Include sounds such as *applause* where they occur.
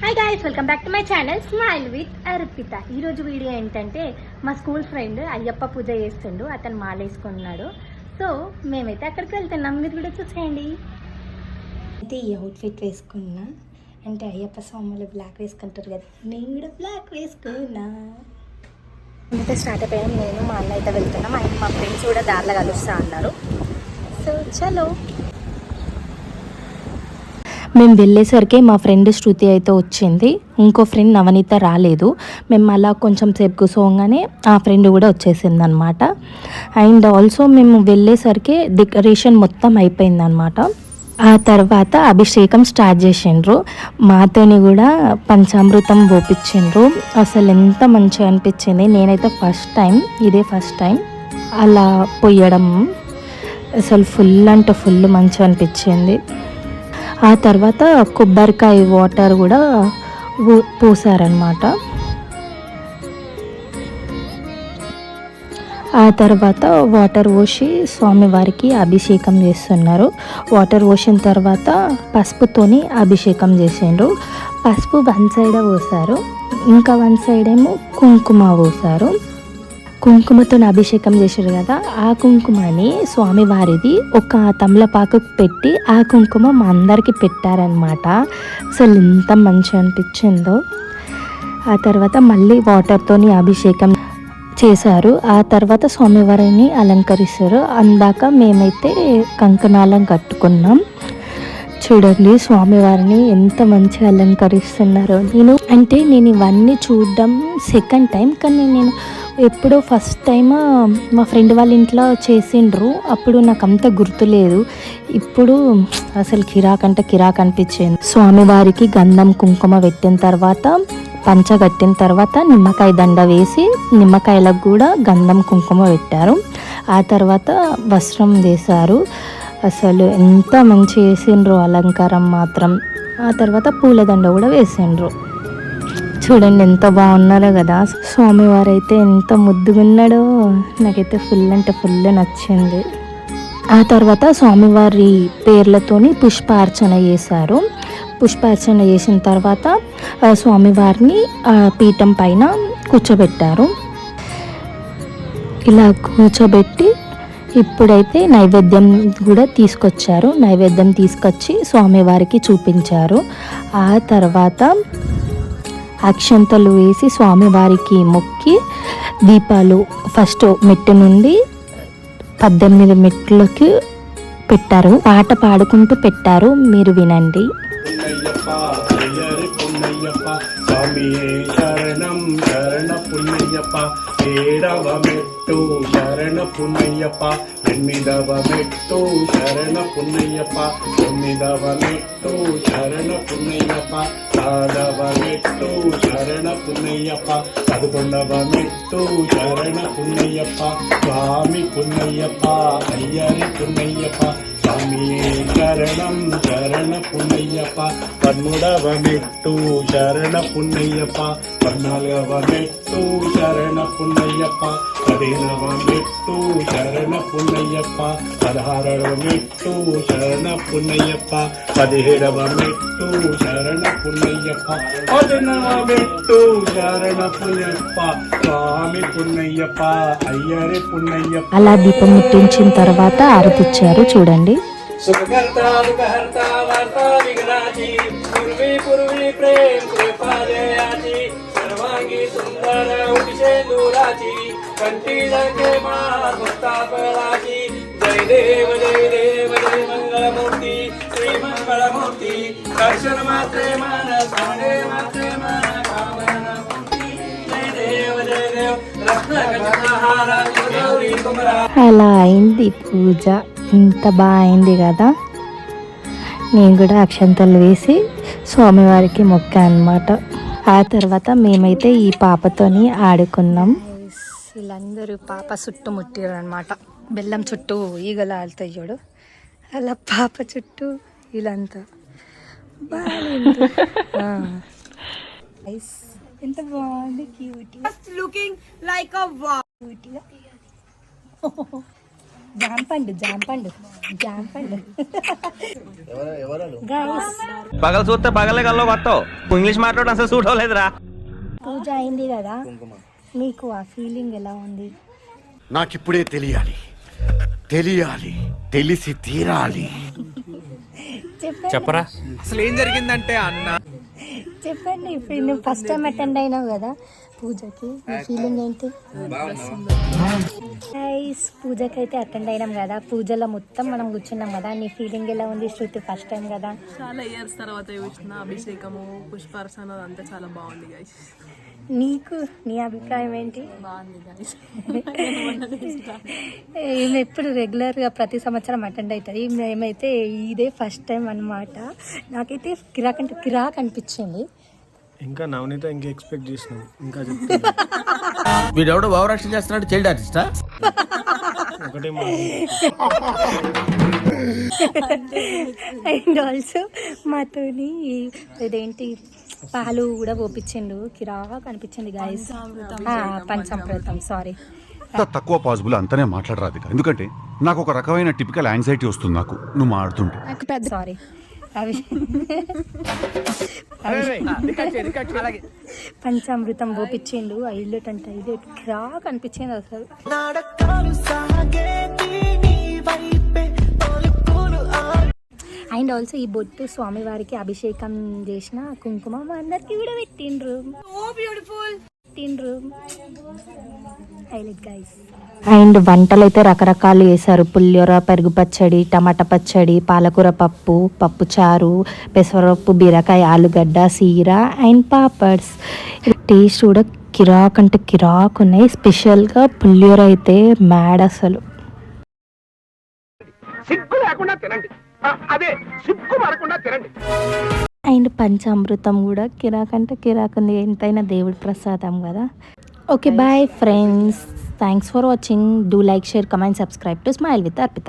Hi guys welcome back to my channel smile with Arpita ఈరోజు video ఏంటంటే మా school friend Ayyappa పూజ చేస్తుండు అతను మాల వేసుకున్నాడు సో మేమైతే అక్కడికి వెళ్తున్నాం. మీరు కూడా చూసేయండి. అయితే ఈ అవుట్ఫిట్ వేసుకున్నా. అంటే అయ్యప్ప స్వాములు బ్లాక్ వేసుకుంటారు కదా. నేను కూడా బ్లాక్ వేసుకున్నా. అయితే స్టార్ట్ అయిపోయాం నేను మా అన్న అయితే వెళ్తున్నాం. ఆయన మా ఫ్రెండ్స్ కూడా దారిలో కలుస్తా అన్నారు. సో చలో. మేము వెళ్ళేసరికి మా ఫ్రెండ్ శృతి అయితే వచ్చింది. ఇంకో ఫ్రెండ్ నవనీత రాలేదు. మేము అలా కొంచెం సేపు కూర్చోగానే ఆ ఫ్రెండ్ కూడా వచ్చేసింది అనమాట అండ్ ఆల్సో మేము వెళ్ళేసరికి డెకరేషన్ మొత్తం అయిపోయిందనమాట. ఆ తర్వాత అభిషేకం స్టార్ట్ చేసిండ్రు. మాతోని కూడా పంచామృతం పోపించిండ్రు అసలు ఎంత మంచిగా అనిపించింది. నేనైతే ఫస్ట్ టైం ఇదే ఫస్ట్ టైం అలా పొయ్యడం అసలు ఫుల్ అంటే ఫుల్ మంచిగా అనిపించింది. ఆ తర్వాత కొబ్బరికాయ వాటర్ కూడా పోసారనమాట ఆ తర్వాత వాటర్ పోసి స్వామివారికి అభిషేకం చేస్తున్నారు. వాటర్ పోసిన తర్వాత పసుపుతోని అభిషేకం చేసిండ్రు. పసుపు వన్ సైడ్ పోసారు. ఇంకా వన్ సైడ్ ఏమో కుంకుమ పోసారు. కుంకుమతో అభిషేకం చేశారు కదా ఆ కుంకుమని స్వామివారిది ఒక తమలపాకు పెట్టి ఆ కుంకుమ మా అందరికి పెట్టారనమాట అసలు ఎంత మంచిగా అనిపించిందో. ఆ తర్వాత మళ్ళీ వాటర్తోని అభిషేకం చేశారు. ఆ తర్వాత స్వామివారిని అలంకరిస్తారు. అందాక మేమైతే కంకణాలం కట్టుకున్నాం. చూడండి స్వామివారిని ఎంత మంచిగా అలంకరిస్తున్నారో. నేను అంటే నేను ఇవన్నీ చూడడం సెకండ్ టైం కానీ నేను ఎప్పుడో ఫస్ట్ టైం మా ఫ్రెండ్ వాళ్ళ ఇంట్లో చేసిండ్రు. అప్పుడు నాకు అంత గుర్తులేదు ఇప్పుడు అసలు కిరాక్ అంటే కిరాక్ అనిపించింది. స్వామివారికి గంధం కుంకుమ పెట్టిన తర్వాత పంచ కట్టిన తర్వాత నిమ్మకాయ దండ వేసి నిమ్మకాయలకు కూడా గంధం కుంకుమ పెట్టారు. ఆ తర్వాత వస్త్రం వేశారు. అసలు ఎంత మంచి వేసిండ్రు అలంకారం మాత్రం. ఆ తర్వాత పూలదండ కూడా వేసిండ్రు. చూడండి ఎంత బాగున్నారో కదా. స్వామివారు అయితే ఎంత ముద్దుగున్నాడో. నాకైతే ఫుల్ అంటే ఫుల్ నచ్చింది. ఆ తర్వాత స్వామివారి పేర్లతోని పుష్పార్చన చేశారు. పుష్పార్చన చేసిన తర్వాత స్వామివారిని ఆ పీఠం పైన కూర్చోబెట్టారు. ఇలా కూర్చోబెట్టి ఇప్పుడైతే నైవేద్యం కూడా తీసుకొచ్చారు. నైవేద్యం తీసుకొచ్చి స్వామివారికి చూపించారు. ఆ తర్వాత అక్షంతలు వేసి స్వామివారికి మొక్కి దీపాలు ఫస్ట్ మెట్టు నుండి పద్దెనిమిది మెట్లకి పెట్టారు. పాట పాడుకుంటూ పెట్టారు. మీరు వినండి. శరణం శరణ ఏడవ మెట్టు శరణ పున్నయ్యప్ప ఎనిమిదవ మెట్టు శరణ పున్నయ్యప్ప తొమ్మిదవ మెట్టు శరణ పున్నయ్యప్ప పదవ మెట్టు శరణ పున్నయ్యప్ప పదకొండవ మెట్టు శరణ పున్నయ్యప్ప స్వామి పున్నయ్యప్ప అయ్యరి పున్నయ్యప్ప స్వామియే శరణం శరణ పున్నయ్యప్ప పన్మూడవ మెట్టు శరణ పున్నయ్యప్ప పద్నాలుగవ మెట్టు శరణ పున్నయ్యప్ప పదిహేనవ మెట్టు శరణ పున్నయ్యప్ప. పదహారవ మెట్టు శరణ పున్నయ్యప్ప. పదిహేడవ మెట్టు శరణ పున్నయ్యప్ప. పదనవ మెట్టు శరణ పున్నయ్యప్ప. స్వామి పున్నయ్యప్ప అయ్యరే పున్నయ్యప్ప. అలా దీపం ముట్టించిన తర్వాత ఆరతిచ్చారు చూడండి. సుఖకర్త దుఃఖహర్త వార్త విఘ్నాజీ పూర్వీ పూర్వీ ప్రేమ कंठी रंगे महाभक्तापराची जय देव जय देव जय मंगलमूर्ती श्री मंगलमूर्ती दर्शन मात्रे मन साडे मात्रे मन कामना मूर्ती जय देव जय देव रत्नकटहारा गौरी कुमरा అలా అయింది పూజ ఇంత బాగా అయింది కదా నేను కూడా అక్షంతలు వేసి స్వామివారికి మొక్క అనమాట ఆ తర్వాత మేమైతే ఈ పాపతోని ఆడుకున్నాం వీళ్ళందరూ పాప చుట్టూ ముట్టారు అనమాట బెల్లం చుట్టూ ఈగలు ఆడుతాయి చూడు. అలా పాప చుట్టూ వీళ్ళంతా. బాగుంది *laughs* ఆ. Nice. ఎంత బాగుంది క్యూటీ. జాంపండు జాంపండు జాంపండు. గైస్ పగల చూస్తే పగలే కల్లో వస్తావు. ఇంగ్లీష్ మాట్లాడడం అసలు సూట్ అవ్వలేదురా. పూజ అయింది కదా. మీకు ఆ ఫీలింగ్ ఎలా ఉంది? నాకిప్పుడే తెలియాలి. తెలియాలి. తెలిసి తీరాలి. చెప్పరా? అసలు ఏం జరిగిందంటే అన్న? చెప్పండి ఇప్పుడు నువ్వు ఫస్ట్ టైం అటెండ్ అయినావు కదా పూజకి. నీ ఫీలింగ్ ఏంటి? గైస్ పూజకి అయితే అటెండ్ అయినాం కదా. పూజలో మొత్తం మనం కూర్చున్నాం కదా. నీ ఫీలింగ్ ఎలా ఉంది శృతి? ఫస్ట్ టైం కదా? చాలా ఇయర్స్ తర్వాత చూసిన అభిషేకము పుష్పార్చన అదంతా చాలా బాగుంది గైస్ నీకు నీ అభిప్రాయం ఏంటి? ఈమె ఎప్పుడు రెగ్యులర్గా ప్రతి సంవత్సరం అటెండ్ అవుతుంది. మేమైతే ఇదే ఫస్ట్ టైం అన్నమాట. నాకైతే కిరాక్ అంటే కిరాక్ అనిపించింది. ఇంకా నవనీత ఇంకా ఎక్స్పెక్ట్ చేసినాం. ఇంకా *laughs* వీడెవడో భావరక్షణ చేస్తున్నాడు చైల్డ్ ఆర్టిస్టా? ఒకటే అండ్ ఆల్సో మాతోని ఇదేంటి? పాలు కూడా పోపించిండు కిరాక్ అనిపించింది గాయస్ పంచామృతం. సారీ తక్కువ పాసిబుల్ అంతనే మాట్లాడరాదు ఎందుకంటే నాకు ఒక రకమైన టిపికల్ యాంగ్జైటీ వస్తుంది నాకు. నువ్వు మాడుతుంటే సారీ అవి పంచామృతం పోపించిండు ఐలెట్ అంటే ఐలెట్ కిరాక్ అనిపించింది అసలు. అండ్ ఆల్సో ఈ బొట్టు స్వామివారికి అభిషేకం చేసిన కుంకుమ మా అందరికి కూడా పెట్టిండ్రు. పెట్టిండ్రు. హైలైట్ గైస్ అండ్ వంటలు అయితే రకరకాలు వేశారు పులిహోర పెరుగు పచ్చడి టమాటా పచ్చడి పాలకూర పప్పు పప్పు చారు పెసరపప్పు బీరకాయ ఆలుగడ్డ సీర అండ్ పాపడ్స్. టేస్ట్ కూడా కిరాక్ అంటే కిరాక్ ఉన్నాయి. స్పెషల్గా పులిహోర అయితే మ్యాడ్ అసలు. సిగ్గు లేకుండా తినండి. అదే సిగ్గు పడకుండా తినండి. అండ్ పంచామృతం కూడా కిరాక్ అంటే కిరాక్ ఉంది. ఎంతైనా దేవుడి ప్రసాదం కదా. Okay bye friends thanks for watching do like share comment subscribe to smile with Arpita